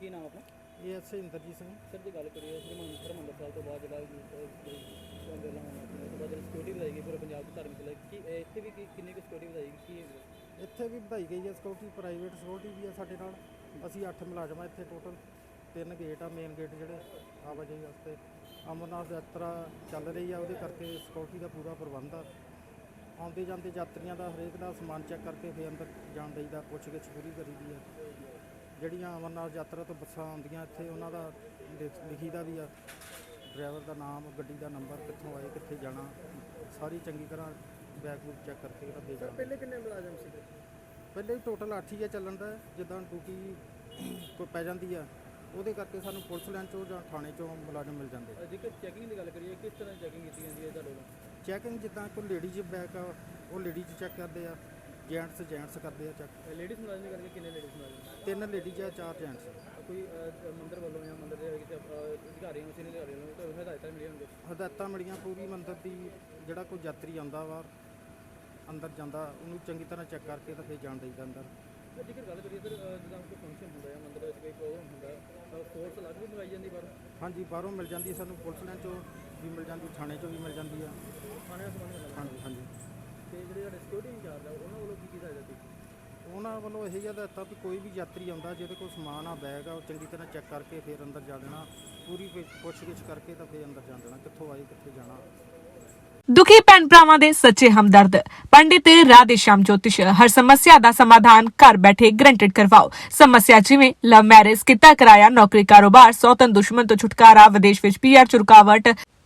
ਕੀ ਨਾਮ ਆਪਣਾ? ਇਹ ਐਸਏ ਇੰਦਰਜੀਤ ਸਿੰਘ। ਸਰ ਜੇ ਗੱਲ ਕਰੀਏ ਸ੍ਰੀ ਮੰਦਰ ਹਰਿਮੰਦਰ ਸਾਹਿਬ ਤੋਂ ਬਾਅਦ ਜਿਹੜਾ ਅੰਦੋਲਨ ਹੋਣਾ ਉਸ ਤੋਂ ਬਾਅਦ ਸਿਕਿਉਰਿਟੀ ਵਧਾਈ ਗਈ ਪੂਰੇ ਪੰਜਾਬ ਦੀ ਧਾਰਮਿਕ ਲਈ ਕੀ ਇੱਥੇ ਵੀ ਕਿੰਨੀ ਕੁ ਸਿਕਿਉਰਿਟੀ ਵਧਾਈ ਗਈ? ਕੀ ਹੈ ਇੱਥੇ ਵੀ ਵਧਾਈ ਗਈ ਹੈ ਸਿਕਿਉਰਿਟੀ ਪ੍ਰਾਈਵੇਟ ਸਿਕਿਉਰਿਟੀ ਵੀ ਆ ਸਾਡੇ ਨਾਲ। ਅਸੀਂ 8 ਮੁਲਾਜ਼ਮ ਆ ਇੱਥੇ ਟੋਟਲ ਤਿੰਨ ਗੇਟ ਆ ਮੇਨ ਗੇਟ ਜਿਹੜੇ ਆਵਾਜਾਈ ਵਾਸਤੇ। ਅਮਰਨਾਥ ਯਾਤਰਾ ਚੱਲ ਰਹੀ ਆ ਉਹਦੇ ਕਰਕੇ ਸਿਕਿਉਰਿਟੀ ਦਾ ਪੂਰਾ ਪ੍ਰਬੰਧ ਆ। ਆਉਂਦੇ ਜਾਂਦੇ ਯਾਤਰੀਆਂ ਦਾ ਹਰੇਕ ਦਾ ਸਮਾਨ ਚੈੱਕ ਕਰਕੇ ਫਿਰ ਅੰਦਰ ਜਾਣ ਦੇਈਦਾ ਪੁੱਛਗਿੱਛ ਪੂਰੀ ਕਰੀਦੀ ਆ। ਜਿਹੜੀਆਂ ਅਮਰਨਾਥ ਯਾਤਰਾ ਤੋਂ ਬੱਸਾਂ ਆਉਂਦੀਆਂ ਇੱਥੇ ਉਹਨਾਂ ਦਾ ਲਿਖ- ਲਿਖੀਦਾ ਵੀ ਆ। ਡਰਾਈਵਰ ਦਾ ਨਾਮ ਗੱਡੀ ਦਾ ਨੰਬਰ ਕਿੱਥੋਂ ਆਏ ਕਿੱਥੇ ਜਾਣਾ ਸਾਰੀ ਚੰਗੀ ਤਰ੍ਹਾਂ ਬੈਗ ਬੂਗ ਚੈੱਕ ਕਰਕੇ ਉਹਦਾ ਦੇ ਜਾਣਾ ਪਹਿਲੇ ਕਿੰਨੇ ਮੁਲਾਜ਼ਮ ਸੀਗੇ ਪਹਿਲੇ ਵੀ ਟੋਟਲ 8 ਹੀ ਆ ਚੱਲਣ ਦਾ ਜਿੱਦਾਂ ਡਿਊਟੀ ਕੋਈ ਪੈ ਜਾਂਦੀ ਆ ਉਹਦੇ ਕਰਕੇ ਸਾਨੂੰ ਪੁਲਿਸ ਲਾਈਨ ਚੋਂ ਜਾਂ ਥਾਣੇ ਚੋਂ ਮੁਲਾਜ਼ਮ ਮਿਲ ਜਾਂਦੇ। ਜੇਕਰ ਚੈਕਿੰਗ ਦੀ ਗੱਲ ਕਰੀਏ ਕਿਸ ਤਰ੍ਹਾਂ ਚੈਕਿੰਗ ਕੀਤੀ ਜਾਂਦੀ ਹੈ ਤੁਹਾਡੇ ਵੱਲੋਂ? ਚੈਕਿੰਗ ਜਿੱਦਾਂ ਕੋਈ ਲੇਡੀਜ਼ ਬੈਗ ਆ ਉਹ ਲੇਡੀਜ਼ ਚੈੱਕ ਕਰਦੇ ਆ। ਜੈਂਟਸ ਜੈਂਟਸ ਕਰਦੇ ਆ ਚੈੱਕ ਲੇਡੀਜ਼ ਮੁਲਾਜ਼ਮ ਦੀ ਗੱਲ ਕਰੀਏ ਕਿੰਨੇ ਲੇਡੀਜ਼ ਮੁਲਾਜ਼ਮ? ਤਿੰਨ ਲੇਡੀਜ਼ ਆ ਚਾਰ ਜੈਂਟਸ। ਕੋਈ ਅਹ, ਮੰਦਿਰ ਵੱਲੋਂ ਜਾਂ ਮੰਦਿਰ ਦੇ ਕਿਸੇ ਅਹ, ਅਧਿਕਾਰੀਆਂ ਨੂੰ ਸੀਨੀਅਰ ਅਧਿਕਾਰੀਆਂ ਨੂੰ ਕੋਈ ਹਦਾਇਤਾਂ ਮਿਲੀਆਂ ਹੋਣਗੀਆਂ? ਹਦਾਇਤਾਂ ਮਿਲੀਆਂ ਪੂਰੀ ਮੰਦਰ ਦੀ ਜਿਹੜਾ ਕੋਈ ਯਾਤਰੀ ਆਉਂਦਾ ਵਾ ਅੰਦਰ ਜਾਂਦਾ ਉਹਨੂੰ ਚੰਗੀ ਤਰ੍ਹਾਂ ਚੈੱਕ ਕਰਕੇ ਤਾਂ ਫਿਰ ਜਾਣ ਦੇਈਦਾ ਅੰਦਰ। ਤੇ ਜੇਕਰ ਗੱਲ ਕਰੀਏ ਸਰ ਅਹ, ਜਿੱਦਾਂ ਕੋਈ ਫੰਕਸ਼ਨ ਹੁੰਦਾ ਹੈ ਮੰਦਿਰ ਵਿੱਚ ਕੋਈ ਪ੍ਰੋਗਰਾਮ ਹੁੰਦਾ ਹੈ ਫੋਰਸ ਅਲੱਗ ਵੀ ਮੰਗਾਈ ਜਾਂਦੀ ਬਾਹਰੋਂ? ਹਾਂਜੀ ਬਾਹਰੋਂ ਮਿਲ ਜਾਂਦੀ ਸਾਨੂੰ ਪੁਲਿਸ ਲਾਈਨ ਚੋਂ ਵੀ ਮਿਲ ਜਾਂਦੀ ਥਾਣੇ ਚੋਂ ਵੀ ਮਿਲ ਜਾਂਦੀ ਆ। ਖਾਣੇ ਦਾ ਸਮਾਨ ਮਿਲਦਾ ਹਾਂਜੀ ਹਾਂਜੀ। ਤੇ ਜਿਹੜੇ ਸਾਡੇ ਸਿਕਿਉਰਿਟੀ ਇੰਚਾਰਜ ਆ ਉਹਨਾਂ ਵੱਲੋਂ ਕੀ ਕੀਤਾ ਉਹਨਾਂ ਵੱਲੋਂ ਇਹ ਜਿਹਾ ਦਿੱਤਾ ਵੀ ਕੋਈ ਵੀ ਯਾਤਰੀ ਆਉਂਦਾ, ਜਿਹਦੇ ਕੋਲ ਸਮਾਨ ਆ, ਬੈਗ ਆ, ਉਹ ਚੰਗੀ ਤਰ੍ਹਾਂ ਚੈੱਕ ਕਰਕੇ ਫਿਰ ਅੰਦਰ ਜਾ ਦੇਣਾ। ਪੂਰੀ ਪੁੱਛਗਿੱਛ ਕਰਕੇ ਤਾਂ ਫਿਰ ਅੰਦਰ ਜਾ ਦੇਣਾ, ਕਿੱਥੋਂ ਆਏ, ਕਿੱਥੇ ਜਾਣਾ। ਦੁਖੀ ਭੈਣ ਭਰਾਵਾਂ ਦੇ ਸੱਚੇ ਹਮਦਰਦ। ਪੰਡਿਤ ਰਾਧੇ ਸ਼ਾਮ ਜੋਤਿਸ਼ ਹਰ ਸਮੱਸਿਆ ਦਾ ਸਮਾਧਾਨ ਘਰ ਬੈਠੇ ਗਰੰਟਡ ਕਰਵਾਓ। ਸਮੱਸਿਆ ਜਿਵੇਂ ਲਵ ਮੈਰਿਜ ਕਿੱਤਾ ਕਰਾਇਆ, ਨੌਕਰੀ ਕਾਰੋਬਾਰ ਸੌਤਨ ਦੁਸ਼ਮਣ ਤੋਂ ਛੁਟਕਾਰਾ, ਵਿਦੇਸ਼ ਵਿੱਚ ਪੀਆਰ ਚ ਰੁਕਾਵਟ